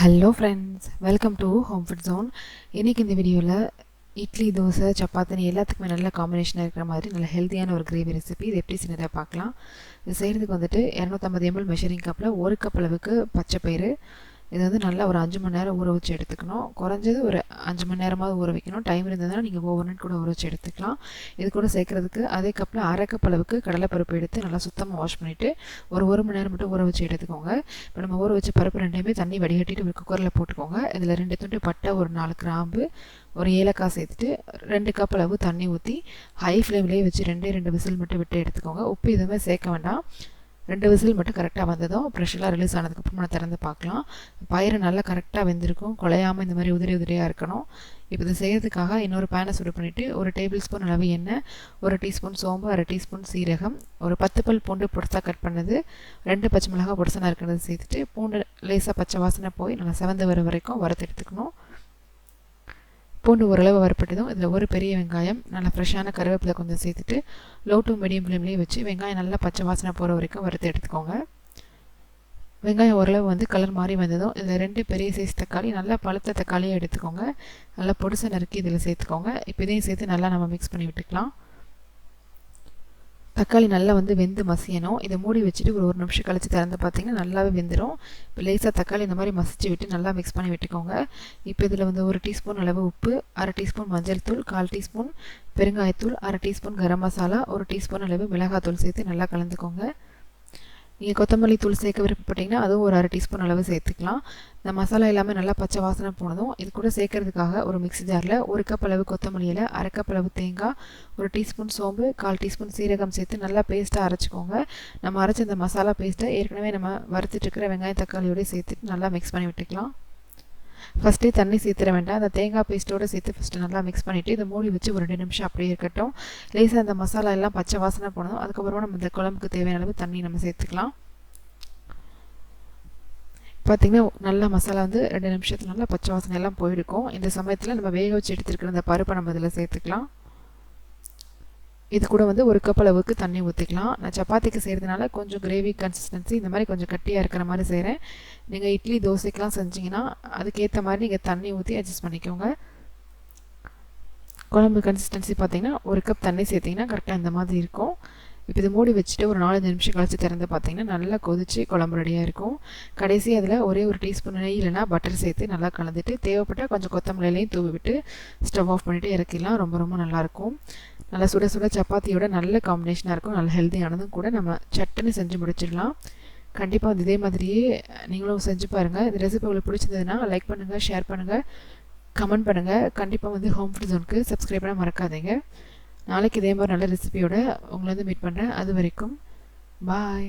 Hello friends welcome to home food zone இன்றைக்கி இந்த வீடியோவில் இட்லி தோசை சப்பாத்தினி எல்லாத்துக்குமே நல்ல காம்பினேஷனாக இருக்கிற மாதிரி நல்ல ஹெல்த்தியான ஒரு கிரேவி ரெசிபி இது எப்படி செய்யறதை பார்க்கலாம். இது செய்கிறதுக்கு வந்துட்டு இரநூத்தம்பது எம்எல் மெஷரிங் கப்பில் ஒரு கப் அளவுக்கு பச்சை பயிறு இது வந்து நல்லா ஒரு அஞ்சு மணி நேரம் ஊற வச்சு எடுத்துக்கணும். குறைஞ்சது ஒரு அஞ்சு மணி நேரமாவது ஊற வைக்கணும். டைம் இருந்ததுன்னா நீங்கள் ஓவர் நைட் கூட ஊற வச்சு எடுத்துக்கலாம். இது கூட சேர்க்குறதுக்கு அதே கப்பில் அரை கப் அளவுக்கு கடலைப்பருப்பு எடுத்து நல்லா சுத்தமாக வாஷ் பண்ணிவிட்டு ஒரு ஒரு மணி நேரம் மட்டும் ஊற வச்சு எடுத்துக்கோங்க. இப்போ நம்ம ஊற வச்ச பருப்பு ரெண்டையுமே தண்ணி வடிகட்டிட்டு ஒரு குக்கரில் போட்டுக்கோங்க. இதில் ரெண்டு துண்டு பட்டை ஒரு நாலு கிராம்பு ஒரு ஏலக்காய் சேர்த்துட்டு ரெண்டு கப் அளவு தண்ணி ஊற்றி ஹை ஃப்ளேம்லேயே வச்சு ரெண்டே ரெண்டு விசில் மட்டும் விட்டு எடுத்துக்கோங்க. உப்பு எதுவுமே சேர்க்க வேண்டாம். ரெண்டு விசில் மட்டும் கரெக்டாக வந்ததும் ப்ரெஷர்லாம் ரிலீஸ் ஆனதுக்கப்புறம் நான் திறந்து பார்க்கலாம். பயிறு நல்லா கரெக்டாக வெந்திருக்கும். குலையாமல் இந்த மாதிரி உதிரி உதிரியாக இருக்கணும். இப்போ இது செய்கிறதுக்காக இன்னொரு பேனை சுடு பண்ணிவிட்டு ஒரு டேபிள் ஸ்பூன் அளவு எண்ணெய் ஒரு டீஸ்பூன் சோம்பு அரை டீஸ்பூன் சீரகம் ஒரு பத்து பல் பூண்டு பொடிசா கட் பண்ணது ரெண்டு பச்சை மிளகாய் பொடிசா இருக்கிறது சேர்த்துட்டு பூண்டு லேசாக பச்சை வாசனை போய் நல்லா செவந்து வர வரைக்கும் வறுத்து எடுத்துக்கணும். பூண்டு ஓரளவு வறுப்பட்டதும் இதில் ஒரு பெரிய வெங்காயம் நல்லா ஃப்ரெஷ்ஷான கருவேப்பிலை கொஞ்சம் சேர்த்துட்டு லோ டு மீடியம் ஃப்ளேம்லேயே வச்சு வெங்காயம் நல்லா பச்சை வாசனை போகிற வரைக்கும் வறுத்து எடுத்துக்கோங்க. வெங்காயம் ஓரளவு வந்து கலர் மாறி வந்ததும் இதில் ரெண்டு பெரிய சைஸ் தக்காளி நல்லா பழுத்த தக்காளியை எடுத்துக்கோங்க. நல்லா பொடிசை நறுக்கி இதில் சேர்த்துக்கோங்க. இப்போ இதையும் சேர்த்து நல்லா நம்ம மிக்ஸ் பண்ணி விட்டுக்கலாம். தக்காளி நல்லா வந்து வெந்து மசியணும். இதை மூடி வச்சுட்டு ஒரு ஒரு நிமிஷம் கழித்து திறந்து பார்த்தீங்கன்னா நல்லாவே வெந்துடும் இப்போ லேசாக தக்காளி இந்த மாதிரி மசிச்சு விட்டு நல்லா மிக்ஸ் பண்ணி விட்டுக்கோங்க. இப்போ இதில் வந்து ஒரு டீஸ்பூன் அளவு உப்பு அரை டீஸ்பூன் மஞ்சள் தூள் கால் டீஸ்பூன் பெருங்காயத்தூள் அரை டீஸ்பூன் கரம் மசாலா ஒரு டீஸ்பூன் அளவு மிளகாத்தூள் சேர்த்து நல்லா கலந்துக்கோங்க. நீங்கள் கொத்தமல்லி தூள் சேர்க்க விருப்பப்பட்டீங்கன்னா அதுவும் ஒரு அரை டீஸ்பூன் அளவு சேர்த்துக்கலாம். இந்த மசாலா எல்லாமே நல்லா பச்சை வாசனை போனதும் இது கூட சேர்க்கறதுக்காக ஒரு மிக்ஸி ஜாரில் ஒரு கப் அளவு கொத்தமல்லியில் அரை கப் அளவு தேங்காய் ஒரு டீஸ்பூன் சோம்பு கால் டீஸ்பூன் சீரகம் சேர்த்து நல்லா பேஸ்ட்டாக அரைச்சிக்கோங்க. நம்ம அரைச்ச இந்த மசாலா பேஸ்ட்டை ஏற்கனவே நம்ம வறுத்துட்டு இருக்கிற வெங்காயம் தக்காளியோடய சேர்த்துட்டு நல்லா மிக்ஸ் பண்ணி விட்டுக்கலாம். ஃபஸ்ட்டே தண்ணி சேர்த்துட வேண்டாம். அந்த தேங்காய் பேஸ்ட்டோடு சேர்த்து ஃபஸ்ட்டு நல்லா மிக்ஸ் பண்ணிவிட்டு இதை மூடி வச்சு ஒரு ரெண்டு நிமிஷம் அப்படியே இருக்கட்டும். லேசாக அந்த மசாலா எல்லாம் பச்சை வாசனை போனதும் அதுக்கப்புறமா நம்ம இந்த குழம்புக்கு தேவையான அளவு தண்ணி நம்ம சேர்த்துக்கலாம். பார்த்திங்கன்னா நல்லா மசாலா வந்து ரெண்டு நிமிஷத்தில் நல்லா பச்சை வாசனை எல்லாம் போயிருக்கும். இந்த சமயத்தில் நம்ம வேக வச்சு எடுத்துருக்கிற அந்த பருப்பை நம்ம இதில் சேர்த்துக்கலாம். இது கூட வந்து ஒரு கப் அளவுக்கு தண்ணி ஊற்றிக்கலாம் நான் சப்பாத்திக்கு செய்கிறதுனால கொஞ்சம் கிரேவி கன்சிஸ்டன்சி இந்த மாதிரி கொஞ்சம் கட்டியாக இருக்கிற மாதிரி செய்கிறேன் நீங்கள் இட்லி தோசைக்கெலாம் செஞ்சிங்கன்னா அதுக்கேற்ற மாதிரி நீங்கள் தண்ணி ஊற்றி அட்ஜஸ்ட் பண்ணிக்கோங்க. குழம்பு கன்சிஸ்டன்சி பார்த்தீங்கன்னா ஒரு கப் தண்ணி சேர்த்திங்கன்னா கரெக்டாக இந்த மாதிரி இருக்கும். இப்போ இது மூடி வச்சுட்டு ஒரு நாலஞ்சு நிமிஷம் கழிச்சு திறந்து பார்த்தீங்கன்னா நல்லா கொதிச்சு குழம்பு ரெடியாக இருக்கும். கடைசி அதில் ஒரே ஒரு டீஸ்பூன் நெய் இல்லைனா பட்டர் சேர்த்து நல்லா கலந்துட்டு தேவைப்பட்டால் கொஞ்சம் கொத்தமல்லியிலையும் தூவி விட்டு ஸ்டவ் ஆஃப் பண்ணிவிட்டு இறக்கிடலாம். ரொம்ப ரொம்ப நல்லாயிருக்கும் நல்லா சுட சுட சப்பாத்தியோட நல்ல காம்பினேஷனாக இருக்கும். நல்ல ஹெல்த்தியானதும் கூட நம்ம சட்டுன்னு செஞ்சு முடிச்சிடலாம். கண்டிப்பாக வந்து இதே மாதிரியே நீங்களும் செஞ்சு பாருங்கள் இந்த ரெசிபி உங்களுக்கு பிடிச்சிருந்ததுன்னா லைக் பண்ணுங்கள் ஷேர் பண்ணுங்கள் கமெண்ட் பண்ணுங்கள் கண்டிப்பாக வந்து ஹோம் ஃபுட் ஜோனுக்கு சப்ஸ்கிரைப் பண்ண மறக்காதீங்க. நாளைக்கு இதே மாதிரி நல்ல ரெசிபியோட உங்களை வந்து மீட் பண்ணுறேன் அது வரைக்கும் பாய்